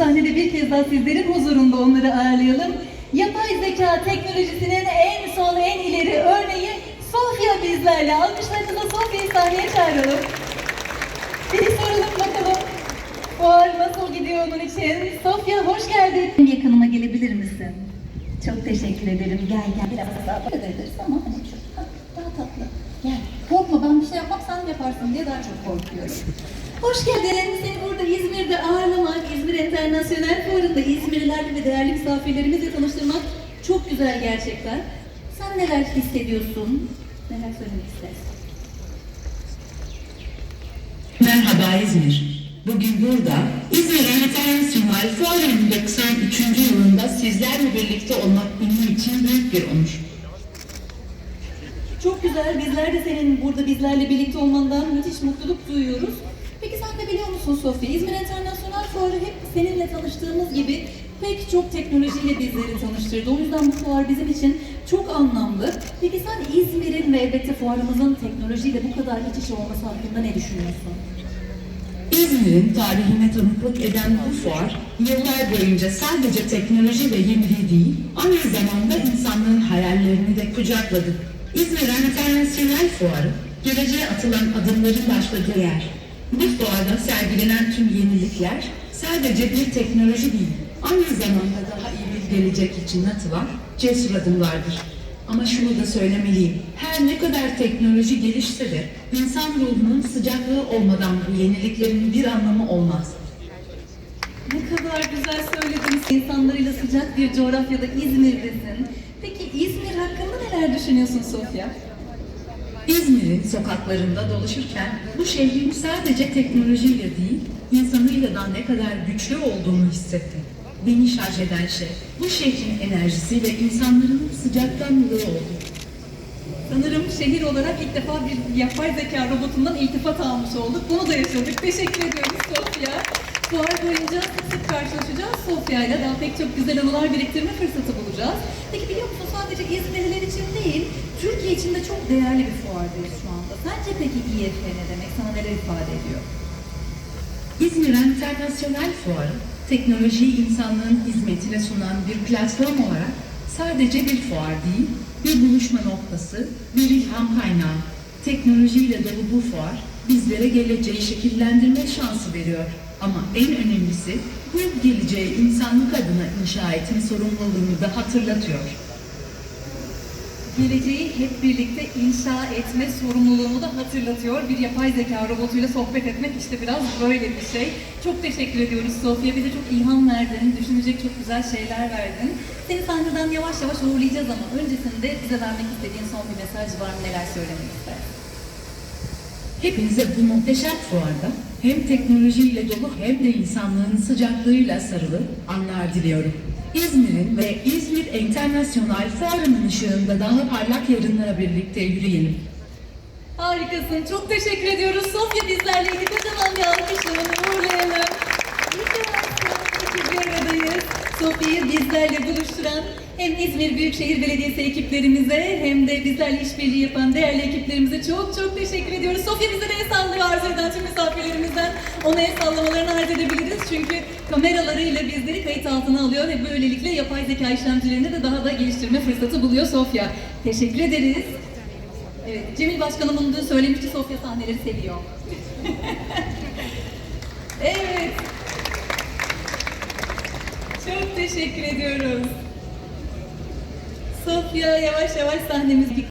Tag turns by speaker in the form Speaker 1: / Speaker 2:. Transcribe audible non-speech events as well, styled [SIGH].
Speaker 1: sahnede bir kez daha sizlerin huzurunda onları ağırlayalım. Yapay zeka teknolojisinin en son, en ileri örneği Sofya bizlerle. Alkışlarınızla Sofya'yı sahneye çağıralım. Bir soralım bakalım. Fuar nasıl gidiyor onun için? Sofya hoş geldin. Yakınıma gelebilir misin? Çok teşekkür ederim. Gel gel. Biraz daha bakar ederiz ama hani daha tatlı. Gel. Korkma ben bir şey yapmam sen yaparsın diye daha çok korkuyorum. Hoş geldin. Seni burada İzmir'de ağırlamak, İzmir Enternasyonel Fuarı'nda İzmirlilerle ve değerli misafirlerimizle tanıştırmak çok güzel gerçekten. Sen neler hissediyorsun? Neler söylemek istersin?
Speaker 2: Merhaba İzmir. Bugün burada İzmir Internasyonel Fuarı'nın 93. yılında sizlerle birlikte olmak benim için büyük bir onur.
Speaker 1: Çok güzel. Bizler de senin burada bizlerle birlikte olmandan müthiş mutluluk duyuyoruz. Peki sen de biliyor musun Sofya? İzmir Internasyonel Fuarı hep seninle tanıştığımız gibi pek çok teknolojiyle bizleri tanıştırdı. O yüzden bu fuar bizim için çok anlamlı. Peki sen İzmir'in ve elbette fuarımızın teknolojiyle bu kadar iç içe olması hakkında ne düşünüyorsun?
Speaker 2: İzmir'in tarihine tanıklık eden bu fuar, yıllar boyunca sadece teknoloji ve yeniliği değil, aynı zamanda insanlığın hayallerini de kucakladı. İzmir Internasyonel Fuarı, geleceğe atılan adımların başladığı yer. Bu fuarda sergilenen tüm yenilikler sadece bir teknoloji değil, aynı zamanda daha iyi bir gelecek için atılan cesur adımlardır. Ama şunu da söylemeliyim. Her ne kadar teknoloji gelişse de insan ruhunun sıcaklığı olmadan bu yeniliklerin bir anlamı olmaz.
Speaker 1: Ne kadar güzel söyledin. İnsanlarıyla sıcak bir coğrafyada İzmir'desin. Peki neler düşünüyorsun Sofya?
Speaker 2: İzmir'in sokaklarında dolaşırken bu şehrin sadece teknolojiyle değil, insanıyla da ne kadar güçlü olduğunu hissettim. Beni şarj eden şey, bu şehrin enerjisi ve insanların sıcakkanlılığı oldu.
Speaker 1: Sanırım şehir olarak ilk defa bir yapay zeka robotundan iltifat almış olduk. Bunu da yaşadık. Teşekkür ediyoruz Sofya. Fuar boyunca sık karşılaşacağız Sofya ile. Daha pek çok güzel anılar biriktirme fırsatı bulacağız. Peki biliyor musun sadece İzmirliler için değil, Türkiye için de çok değerli bir fuardayız şu anda. Sence peki İEF ne demek? Sana neler ifade ediyor?
Speaker 2: İzmir Internasyonel Fuarı, teknolojiyi insanlığın hizmetine sunan bir platform olarak sadece bir fuar değil, bir buluşma noktası, bir ilham kaynağı. Teknolojiyle dolu bu fuar, bizlere geleceği şekillendirme şansı veriyor. Ama en önemlisi, bu geleceği insanlık adına inşa etme sorumluluğunu da hatırlatıyor.
Speaker 1: Geleceği hep birlikte inşa etme sorumluluğunu da hatırlatıyor. Bir yapay zeka robotuyla sohbet etmek işte biraz böyle bir şey. Çok teşekkür ediyoruz Sofya. Bize çok ilham verdin, düşünecek çok güzel şeyler verdin. Seni sahneden yavaş yavaş uğurlayacağız ama öncesinde bize vermek istediğin son bir mesaj var mı? Neler söylemek istersin?
Speaker 2: Hepinize bu muhteşem fuarda hem teknolojiyle dolu hem de insanlığın sıcaklığıyla sarılı anlar diliyorum. İzmir'in ve İzmir Enternasyonal Fuarı'nın ışığında daha parlak yarınlara birlikte yürüyelim.
Speaker 1: Harikasın. Çok teşekkür ediyoruz. Sofya bizlerleydi. Kocaman bir alkışla onu uğurlayalım. Bizlerle buluşturan hem İzmir Büyükşehir Belediyesi ekiplerimize hem de bizlerle işbirliği yapan değerli ekiplerimize çok çok teşekkür ediyoruz. Sofya bize de el sallıyor arzu eden tüm misafirlerimizden. Ona el sallamalarını arz edebiliriz. Çünkü kameralarıyla bizleri kayıt altına alıyor ve böylelikle yapay zeka işlemcilerini de daha da geliştirme fırsatı buluyor Sofya. Teşekkür ederiz. Evet, Cemil Başkanımın da söylemişti Sofya sahneleri seviyor. [LAUGHS] evet. Çok teşekkür ediyoruz. Sofya yavaş yavaş sahnemiz